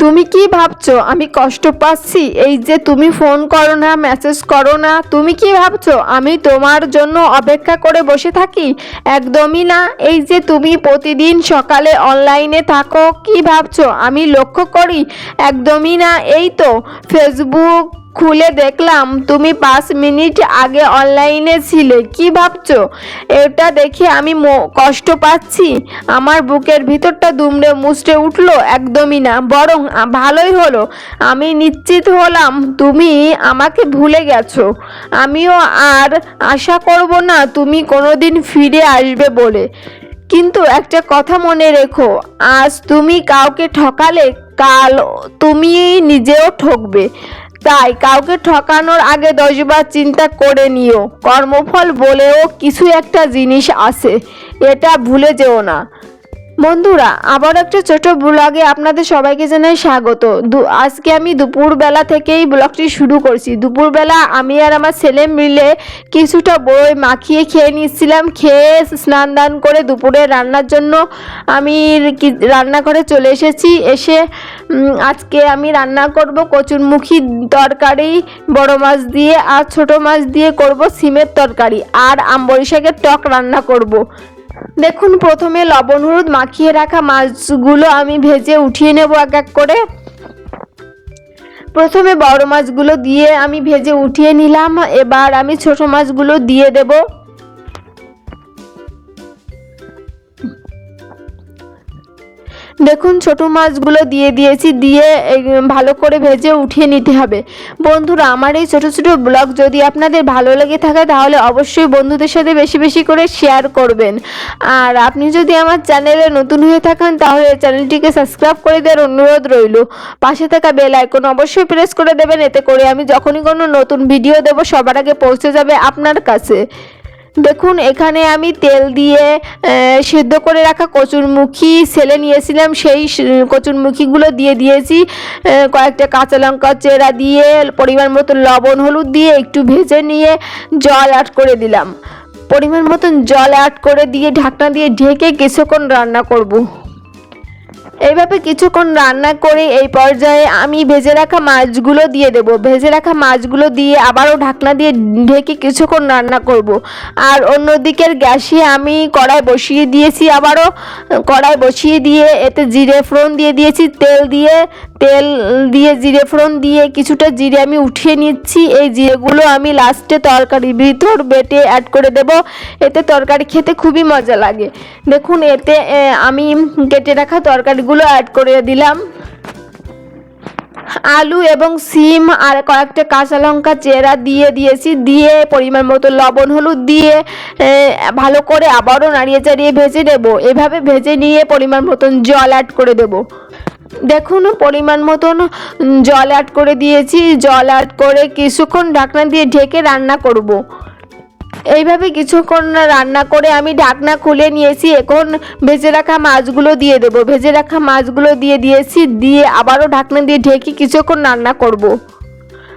তুমি কি ভাবছ? আমি কষ্ট পাচ্ছি। এই যে তুমি ফোন করো না, মেসেজ করো না, তুমি কি ভাবছ? আমি তোমার জন্য অপেক্ষা করে বসে থাকি? একদমই না। এই যে তুমি প্রতিদিন সকালে অনলাইনে থাকো, কি ভাবছ? আমি লক্ষ্য করি। একদমই না। এই তো ফেসবুক খুলে দেখলাম, তুমি পাঁচ মিনিট আগে অনলাইনে ছিলে, কি ভাবছ? এটা দেখে আমি কষ্ট পাচ্ছি। আমার বুকের ভিতরটা দুমড়ে মুচড়ে উঠল একদমই না, বরং ভালোই হলো। আমি নিশ্চিত হলাম তুমি আমাকে ভুলে গেছো। আমিও আর আশা করব না তুমি কোনোদিন ফিরে আসবে বলে। কিন্তু একটা কথা মনে রেখো, আজ তুমি কাউকে ঠকালে কাল তুমি নিজেও ঠকবে। তাই কাউকে ঠকানোর আগে দশবার চিন্তা করে নিও। কর্মফল বলেও কিছু একটা জিনিস আছে, এটা ভুলে যেও না। বন্ধুরা, আবার একটা ছোট ব্লগে আপনাদের সবাইকে জানাই স্বাগত। আজকে আমি দুপুরবেলা থেকেই ব্লগটি শুরু করছি। দুপুরবেলা আমি আর আমার ছেলে মিলে কিছুটা বই মাখিয়ে খেয়ে নিচ্ছিলাম। খেয়ে স্নান দান করে দুপুরে রান্নার জন্য আমি রান্নাঘরে চলে এসেছি। এসে আজকে আমি রান্না করব কচুরমুখী তরকারি, বড় মাছ দিয়ে আর ছোট মাছ দিয়ে করব সিমের তরকারি। আর আমবরি শাকের টক রান্না করব। দেখুন, প্রথমে লবণ, হলুদ মাখিয়ে রাখা মাছগুলো আমি ভেজে উঠিয়ে নেব এক এক করে। প্রথমে বড় মাছগুলো দিয়ে আমি ভেজে উঠিয়ে নিলাম। এবার আমি ছোট মাছগুলো দিয়ে দেব। দেখুন, ছোট মাছগুলো দিয়ে দিয়েছি, দিয়ে ভালো করে ভেজে উঠিয়ে নিতে হবে। বন্ধুরা, আমার এই ছোট ছোট ব্লগ যদি আপনাদের ভালো লেগে থাকে, তাহলে অবশ্যই বন্ধুদের সাথে বেশি বেশি করে শেয়ার করবেন। আর আপনি যদি আমার চ্যানেলে নতুন হয়ে থাকেন, তাহলে চ্যানেলটিকে সাবস্ক্রাইব করে দেওয়ার অনুরোধ রইল। পাশে থাকা বেল আইকন অবশ্যই প্রেস করে দেবেন, এতে করে আমি যখনই কোনো নতুন ভিডিও দেব, সবার আগে পৌঁছে যাবে আপনার কাছে। দেখুন, এখানে আমি তেল দিয়ে সেদ্ধ করে রাখা কচুরমুখী সেলে নিয়েছিলাম। সেই কচুরমুখীগুলো দিয়ে দিয়েছি। কয়েকটা কাঁচা লঙ্কা চেরা দিয়ে, পরিমাণ মতো লবণ, হলুদ দিয়ে একটু ভেজে নিয়ে জল অ্যাড করে দিলাম। পরিমাণ মতন জল অ্যাড করে দিয়ে ঢাকনা দিয়ে ঢেকে কিছুক্ষণ রান্না করব। এইভাবে কিছুক্ষণ রান্না করে এই পর্যায়ে আমি ভেজে রাখা মাছগুলো দিয়ে দেব। ভেজে রাখা মাছগুলো দিয়ে আবারও ঢাকনা দিয়ে ঢেকে কিছুক্ষণ রান্না করব। আর অন্যদিকের গ্যাসে আমি কড়াই বসিয়ে দিয়েছি আবারও। কড়াই বসিয়ে দিয়ে এতে জিরে ফোড়ন দিয়ে দিয়েছি, তেল দিয়ে তেল দিয়ে, জিরে ফোড়ন দিয়ে কিছুটা জিরে আমি উঠিয়ে নিচ্ছি। এই জিরেগুলো আমি লাস্টে তরকারির ভিতর বেটে অ্যাড করে দেব। এতে তরকারি খেতে খুবই মজা লাগে। দেখুন, এতে আমি কেটে রাখা তরকারিগুলো অ্যাড করে দিলাম। আলু এবং সিম আর কয়েকটা কাঁচা লঙ্কা চেরা দিয়ে দিয়েছি। দিয়ে পরিমাণ মতো লবণ, হলুদ দিয়ে ভালো করে আবারও নাড়িয়ে চাড়িয়ে ভেজে নেব। এভাবে ভেজে নিয়ে পরিমাণ মতন জল অ্যাড করে দেব। দেখুন, পরিমাণ মতন জল অ্যাড করে দিয়েছি। জল অ্যাড করে কিছুক্ষণ ঢাকনা দিয়ে ঢেকে রান্না করব। এইভাবে কিছুক্ষণ রান্না করে আমি ঢাকনা খুলে নিয়েছি। এখন ভেজে রাখা মাছগুলো দিয়ে দেবো। ভেজে রাখা মাছগুলো দিয়ে দিয়েছি। দিয়ে আবারও ঢাকনা দিয়ে ঢেকে কিছুক্ষণ রান্না করব।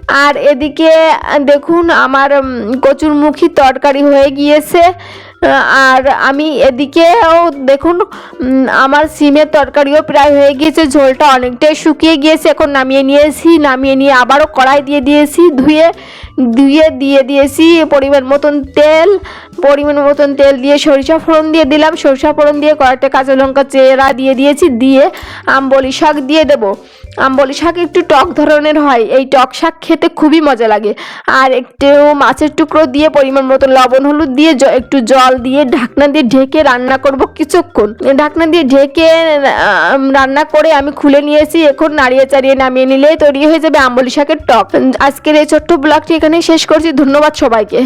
আর এদিকে, দেখুন, আমার কচুরমুখী তরকারি হয়ে গিয়েছে। আর আমি এদিকেও দেখুন আমার সিমের তরকারিও প্রায় হয়ে গিয়েছে, ঝোলটা অনেকটাই শুকিয়ে গিয়েছে, এখন নামিয়ে নিয়েছি, নামিয়ে নিয়ে আবারও কড়াই দিয়ে দিয়েছি, ধুয়ে ধুয়ে দিয়ে দিয়েছি, পরিমাণ মতন তেল, পরিমাণ মতন তেল দিয়ে সরিষা ফোড়ন দিয়ে দিলাম, সরিষা ফোড়ন দিয়ে কয়েকটা কাঁচা লঙ্কা চেরা দিয়ে দিয়েছি, দিয়ে আমবলি শাক দিয়ে দেবো। আমবলি শাক একটু টক ধরনের হয়, এই টক শাক খেতে খুবই মজা লাগে। আর একটু মাছের টুকরো দিয়ে পরিমাণ মতো লবণ, হলুদ দিয়ে একটু জল দিয়ে ঢাকনা দিয়ে ঢেকে রান্না করব কিছুক্ষণ। ঢাকনা দিয়ে ঢেকে রান্না করে আমি খুলে নিয়েছি। এখন নাড়িয়ে চাড়িয়ে নামিয়ে নিলে তৈরি হয়ে যাবে আম্বলি শাকের টক। আজকের এই ছোট্ট ব্লগটি এখানেই শেষ করছি। ধন্যবাদ সবাইকে।